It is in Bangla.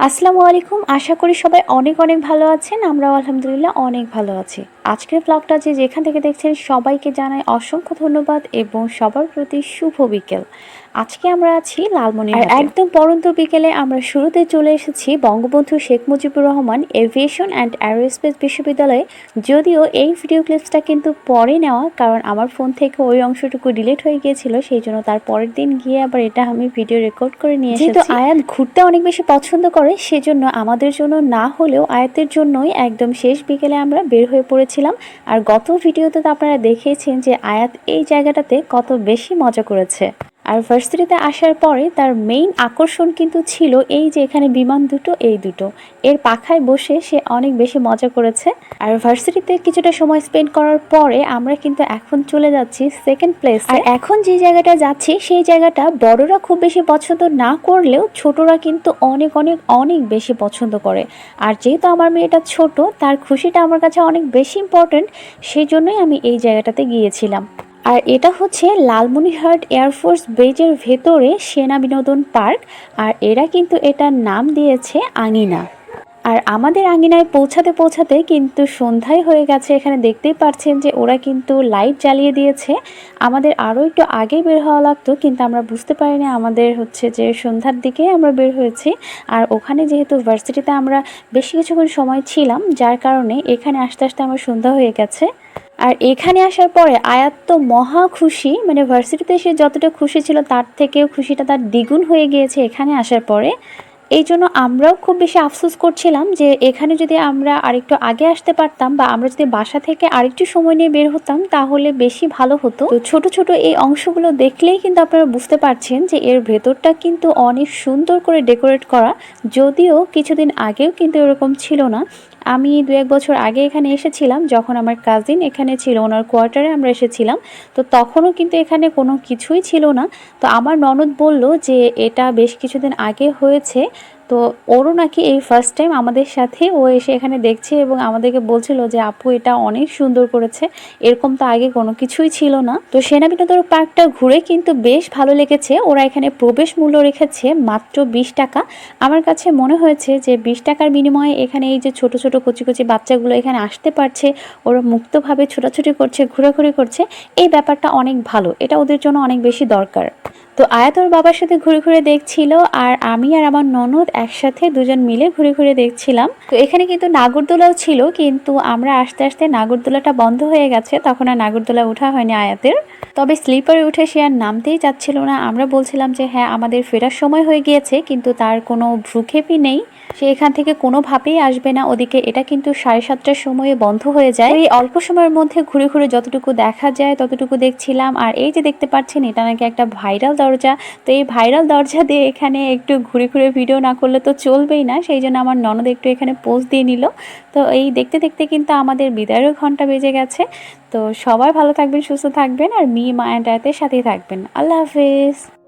আসসালামু আলাইকুম। আশা করি সবাই অনেক অনেক ভালো আছেন। আমরাও আলহামদুলিল্লাহ অনেক ভালো আছি। আজকের ব্লগটা যে যেখান থেকে দেখছেন সবাইকে জানাই অসংখ্য ধন্যবাদ এবং সবার প্রতি শুভ বিকেল। আজকে আমরা আছি লালমনি আর একদম পরন্ত বিকেলে আমরা শুরুতে চলে এসেছি Bangabandhu Sheikh Mujibur Rahman aviation and aerospace বিশ্ববিদ্যালয়ে। যদিও এই ভিডিও ক্লিপসটা কিন্তু পরে নেওয়া কারণ আমার ফোন থেকে ওই অংশটুকু ডিলিট হয়ে গিয়েছিল সেই জন্য তার পরের দিন গিয়ে আবার এটা আমি ভিডিও রেকর্ড করে নিয়ে যেহেতু আয়াত ঘুরতে অনেক বেশি পছন্দ করে সেজন্য আমাদের জন্য না হলেও আয়াতের জন্যই একদম শেষ বিকেলে আমরা বের হয়ে পড়েছিলাম। আর গত ভিডিওতে তো আপনারা দেখিয়েছেন যে আয়াত এই জায়গাটাতে কত বেশি মজা করেছে। আর ভার্সিটিতে আসার পরে তার মেইন আকর্ষণ কিন্তু ছিল এই যে এখানে বিমান দুটো, এই দুটো। এর পাখায় বসে সে অনেক বেশি মজা করেছে। আর ভার্সিটিতে কিছুটা সময় স্পেন্ড করার পরে আমরা কিন্তু এখন চলে যাচ্ছি সেকেন্ড প্লেস আর এখন যে জায়গাটা যাচ্ছি, সেই জায়গাটা বড়রা খুব বেশি পছন্দ না করলেও ছোটরা কিন্তু অনেক অনেক অনেক বেশি পছন্দ করে। আর যেহেতু আমার মেয়েটা ছোট, তার খুশিটা আমার কাছে অনেক বেশি ইম্পর্টেন্ট সেই জন্যই আমি এই জায়গাটাতে গিয়েছিলাম। আর এটা হচ্ছে লালমনিরহাট এয়ারফোর্স বেজের ভেতরে সেনা বিনোদন পার্ক, আর এরা কিন্তু এটার নাম দিয়েছে আঙিনা। আর আমাদের আঙিনায় পৌঁছাতে পৌঁছাতে কিন্তু সন্ধ্যায় হয়ে গেছে, এখানে দেখতেই পাচ্ছেন যে ওরা কিন্তু লাইট জ্বালিয়ে দিয়েছে। আমাদের আরও একটু আগে বের হওয়া লাগতো, কিন্তু আমরা বুঝতে পারিনি আমাদের হচ্ছে যে সন্ধ্যার দিকে আমরা বের হয়েছি। আর ওখানে যেহেতু ভার্সিটিতে আমরা বেশি কিছুক্ষণ সময় ছিলাম, যার কারণে এখানে আস্তে আস্তে আমার সন্ধ্যা হয়ে গেছে। আর এখানে আসার পরে আয়াত তো মহা খুশি মানে ভার্সিটিতে সে যতটা খুশি ছিল তার থেকেও খুশিটা তার দ্বিগুণ হয়ে গিয়েছে এখানে আসার পরে। এই জন্য আমরাও খুব বেশি আফসোস করছিলাম যে এখানে যদি আমরা আরেকটু আগে আসতে পারতাম বা আমরা যদি বাসা থেকে আরেকটু সময় নিয়ে বের হতাম তাহলে বেশি ভালো হতো। তো ছোট ছোট এই অংশগুলো দেখলেই কিন্তু আপনারা বুঝতে পারছেন যে এর ভেতরটা কিন্তু অনেক সুন্দর করে ডেকোরেট করা, যদিও কিছুদিন আগেও কিন্তু এরকম ছিল না। আমি দু এক বছর আগে এখানে এসেছিলাম, যখন আমার কাজিন এখানে ছিল, ওনার কোয়ার্টারে আমরা এসেছিলাম, তো তখনও কিন্তু এখানে কোনো কিছুই ছিল না। তো আমার ননদ বলল যে, এটা বেশ কিছুদিন আগে হয়েছে তো ওরও নাকি এই ফার্স্ট টাইম আমাদের সাথে ও এসে এখানে দেখছে এবং আমাদেরকে বলছিল যে, আপু, এটা অনেক সুন্দর করেছে। এরকম তো আগে কোনো কিছুই ছিল না। তো সেনা বিনোদন পার্কটা ঘুরে কিন্তু বেশ ভালো লেগেছে। ওরা এখানে প্রবেশ মূল্য রেখেছে মাত্র বিশ টাকা। আমার কাছে মনে হয়েছে যে, বিশ টাকার বিনিময়ে এখানে এই যে ছোট ছোট কচি কচি বাচ্চাগুলো এখানে আসতে পারছে, ওরা মুক্তভাবে ছোটাছুটি করছে, ঘোরাঘুরি করছে, এই ব্যাপারটা অনেক ভালো। এটা ওদের জন্য অনেক বেশি দরকার। তো আয়াত ওর বাবার সাথে ঘুরে ঘুরে দেখছিল আর আমি আর আমার ননদ একসাথে দুজন মিলে ঘুরে ঘুরে দেখছিলাম। তো এখানে কিন্তু নাগরদোলাও ছিল, কিন্তু আমরা আস্তে আস্তে নাগরদোলাটা বন্ধ হয়ে গেছে, তখন আর নাগরদোলা ওঠা হয়নি আয়াতের। তবে স্লিপারে উঠে সে আর নামতেই চাচ্ছিল না। আমরা বলছিলাম যে হ্যাঁ আমাদের ফেরার সময় হয়ে গিয়েছে, কিন্তু তার কোনো ভ্রুক্ষেপই নেই। সে এখান থেকে কোনোভাবেই আসবে না। ওদিকে এটা কিন্তু সাড়ে সাতটার সময়ে বন্ধ হয়ে যায়। এই অল্প সময়ের মধ্যে ঘুরে ঘুরে যতটুকু দেখা যায়, ততটুকু দেখছিলাম। আর এই যে দেখতে পাচ্ছেন, এটা নাকি একটা ভাইরাল দরজা। তো এই ভাইরাল দরজা দিয়ে এখানে একটু ঘুরে ঘুরে ভিডিও না করলে তো চলবেই না, সেই জন্য আমার ননদ একটু এখানে পোস্ট দিয়ে নিল। তো এই দেখতে দেখতে কিন্তু আমাদের বিদায়ের ঘণ্টা বেজে গেছে। তো সবাই ভালো থাকবেন, সুস্থ থাকবেন, আর মি, মা, অ্যান্ড সাথেই থাকবেন। আল্লাহ হাফেজ।